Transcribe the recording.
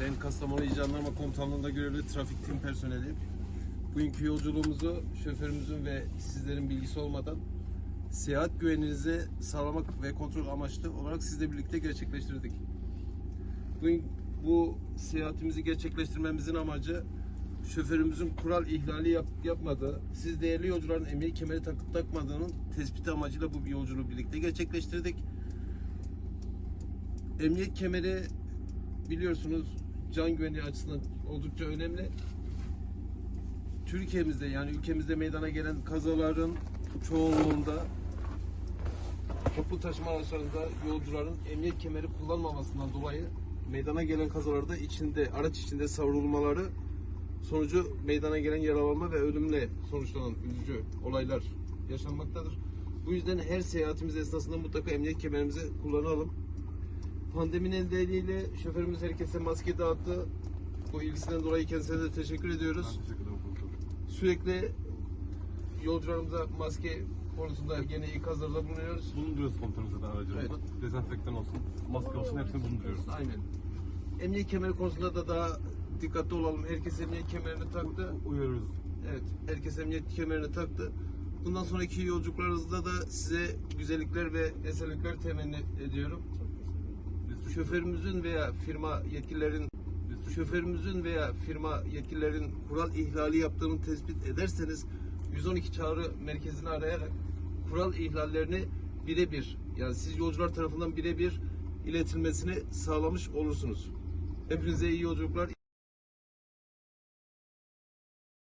Ben Kastamonu İl Jandarma Komutanlığı'nda görevli trafik tim personeli. Bugünkü yolculuğumuzu şoförümüzün ve sizlerin bilgisi olmadan seyahat güveninizi sağlamak ve kontrol amaçlı olarak sizle birlikte gerçekleştirdik. Bugün bu seyahatimizi gerçekleştirmemizin amacı şoförümüzün kural ihlali yap, yapmadığı, siz değerli yolcuların emniyet kemeri takıp takmadığının tespiti amacıyla bu yolculuğu birlikte gerçekleştirdik. Emniyet kemeri biliyorsunuz can güvenliği açısından oldukça önemli. Türkiye'mizde yani ülkemizde meydana gelen kazaların çoğunluğunda toplu taşıma araçlarında yolcuların emniyet kemeri kullanmamasından dolayı meydana gelen kazalarda içinde araç içinde savrulmaları sonucu meydana gelen yaralanma ve ölümle sonuçlanan üzücü olaylar yaşanmaktadır. Bu yüzden her seyahatimiz esnasında mutlaka emniyet kemerimizi kullanalım. Pandemi nedeniyle şoförümüz herkese maske dağıttı. Bu ilgisinden dolayı kendisine de teşekkür ediyoruz. Sürekli yolcularımıza maske konusunda gene ilk hazırda bulunuyoruz. Bulunduruyoruz komutanım zaten aracımızda. Dezenfektan olsun, maske olsun hepsini bulunduruyoruz. Aynen. Emniyet kemeri konusunda da daha dikkatli olalım. Herkes emniyet kemerini taktı. Uyarıyoruz. Evet, herkes emniyet kemerini taktı. Bundan sonraki yolculuklarınızda da size güzellikler ve esenlikler temenni ediyorum. Şoförümüzün veya firma yetkililerin şoförümüzün veya firma yetkililerin kural ihlali yaptığını tespit ederseniz 112 çağrı merkezini arayarak kural ihlallerini birebir yani siz yolcular tarafından birebir iletilmesini sağlamış olursunuz. Hepinize iyi yolculuklar.